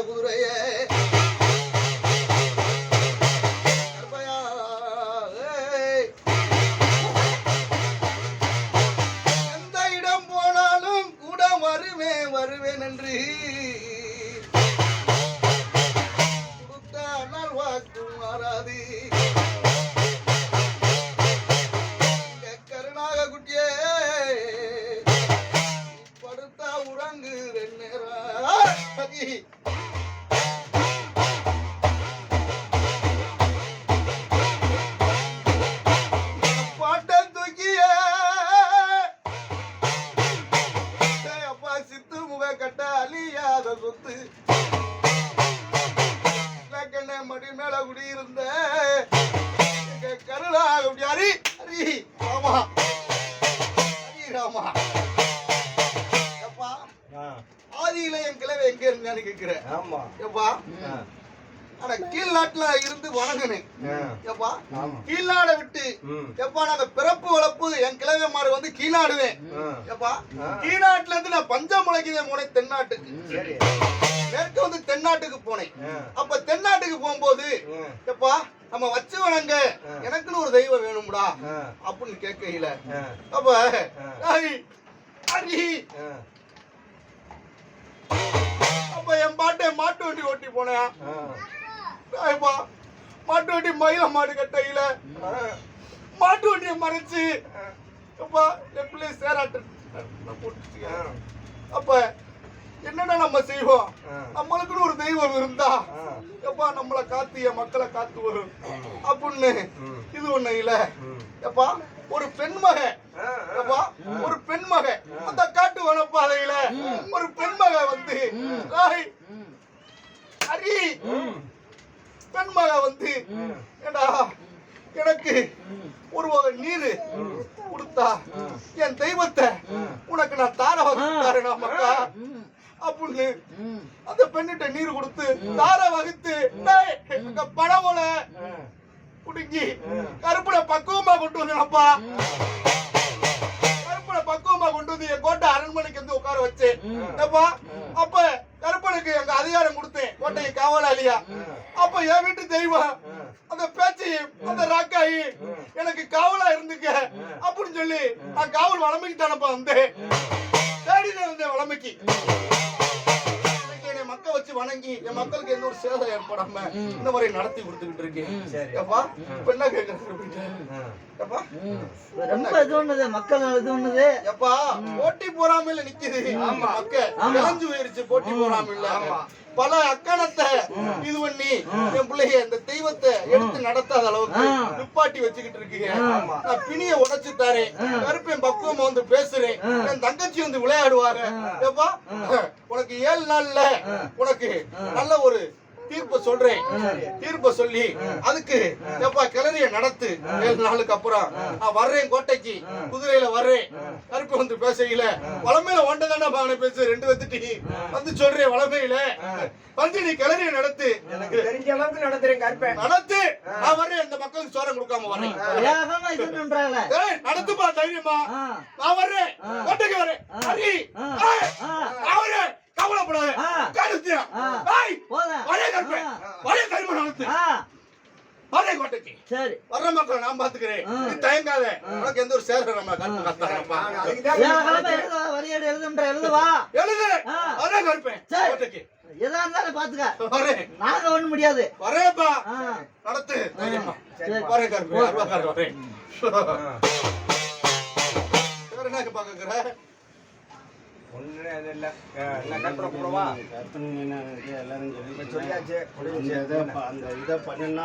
குதிரையே ஆமா. எப்பா? ஆதியில என் கிழவை எங்க இருந்தான்னு கேக்குறேன். ஆமா. எப்பா? ஆனா கீழ்நாட்டுல இருந்து வணங்கினேன். எப்பா? கீழ்நாட விட்டு எப்பா நான் பிறப்பு வளர்ப்பு என் கிழவை மாறு வந்து கீழ்நாடுவேன். எப்பா? கீழ்நாட்டுல இருந்து நான் பஞ்சம் முளைக்குதேன் போனேன் தென்னாட்டுக்கு. மேற்கு வந்து தென்னாட்டுக்கு போனேன். அப்ப தென்னாட்டுக்கு போகும்போது எப்பா நம்ம வச்சு வணங்க. எனக்குன்னு ஒரு தெய்வம் வேணும்டா. அப்படின்னு கேட்கையில ஆ. அப்ப. அப்ப என் பாட்டை மாட்டு வண்டி ஓட்டி போனேன் மாட்டு வண்டி மயில மாடு கட்டையில. மாட்டு வண்டியை மறைச்சு அப்பா என் பிள்ளை சேராட்டு. அப்ப என்னடா நம்ம செய்வோம். நம்மளுக்குன்னு ஒரு தெய்வம் இருந்தா. எப்பா நம்மளை காத்து என் மக்களை காத்து வரும்? அப்படின்னு. இது ஒண்ணு இல்ல. எப்பா ஒரு பெண் மக. ஆ. எப்பா ஒரு பெண் மக. அந்த காட்டு வனப்பாதையில ஒரு பெண் மக வந்து ராய், ஹரி பெண் மக வந்து ஏடா எனக்கு ஒரு வகை நீரு கொடுத்தா என் தெய்வத்தை உனக்கு நான் தார வகுத்தாரேனா மக்கா? அப்படின்னு அந்த பெண்ணிட்ட நீர் கொடுத்து தார வகுத்து பழமொல குடுங்கி. கருப்புல பக்குவமா கொண்டு வந்தேனப்பா. கருப்புல பக்குவமா கொண்டு வந்து என் கோட்டை அரண்மனைக்கு வந்து உட்கார வச்சு ஏப்பா அப்ப கருப்பனுக்கு எங்க அதிகாரம் கொடுத்தேன். கோட்டையை காவலாளியா அப்ப என் வீட்டு தெய்வம் அந்த பேச்சு அந்த ராக்காயி எனக்கு காவலா இருந்துக்க அப்படின்னு சொல்லி நான் காவல் வளமைக்கு தானப்பா வந்தேன் மக்களுக்கு எந்த ஒரு சேதம் ஏற்படாம இந்த மாதிரி நடத்தி கொடுத்துக்கிட்டு இருக்கேன் சரி. ஏப்பா இப்ப என்ன ஒண்ணுது மக்கள் இது ஒண்ணுது எப்பா போட்டி போறாமல நிக்குது. ஆமா. மக்க இழஞ்சு போயிருச்சு போட்டி போறாமல பல அக்கணத்தை இது பண்ணி என் பிள்ளைய இந்த தெய்வத்தை எடுத்து நடத்தாத அளவுக்கு நிப்பாட்டி வச்சுக்கிட்டு இருக்கீங்க. நான் பிணிய உடைச்சு தரேன். கருப்பேன் பக்குவமா வந்து பேசுறேன். என் தங்கச்சி வந்து விளையாடுவாங்க. எப்பா? உனக்கு ஏழு நாள்ல உனக்கு நல்ல ஒரு தீர்ப்ப சொல்றேன். தீர்ப்ப சொல்லி அதுக்கு எப்பா கிளறிய நடத்து. ஏழு நாளுக்கு அப்புறம். நான் வர்றேன் கோட்டைக்கு. குதிரையில வர்றேன். கருப்பு வந்து பேசையில. வளமையில ஒன்றதானே மகனை பேசு. ரெண்டு வந்துட்டு வந்து சொல்றேன் வளமையில. வந்து நீ கிளறிய நடத்து. எனக்கு தெரிஞ்ச அளவுக்கு நடத்துறேன் கருப்பேன் நடத்து. நான் வர்றேன். இந்த மக்களுக்கு சோரம் கொடுக்காம ஏய், நடத்துப்பா தைரியமா. நான் வர்றேன். கோட்டைக்கு வரேன் வர்றேன். கவலைப்படாத. ஆ. கருத்தியா ஆ. ஏய், போதும். வரேன் கருப்பேன் ஆ. வரேன் தைரியமா நடத்து ஆ, வரேன் கோட்டைக்கு. சரி. வர்ற மக்களை நான் பாத்துக்கிறேன் ஆ. நீ தயங்காத. உனக்கு எந்த ஒரு சேர நம்ம கருப்பு கத்தாரப்பா அதுக்கு தான் வேகமா எழுத வரியடி எழுதுன்ற? எழுதுவா? எழுது ஆ. வரேன் கருப்பேன் சரி. கோட்டைக்கு. எதா இருந்தாலும் பாத்துக்க வரேன் நாங்க ஒண்ணும் முடியாது. வரேன்ப்பா ஆ, நடத்து. தைரியமா. சரி. வரேன் கருப்பு. அருவாக்கார வரேன் ஆ. வேற என்ன பாக்குற ஒண்ணு அது இல்ல. ஆ, என்ன கற்பனை போடவா? கற்பனை என்ன இருக்கு எல்லாரும் சொல்லி சொல்லியாச்சு. முடிஞ்சுச்சு. அந்த இதை பண்ணுனா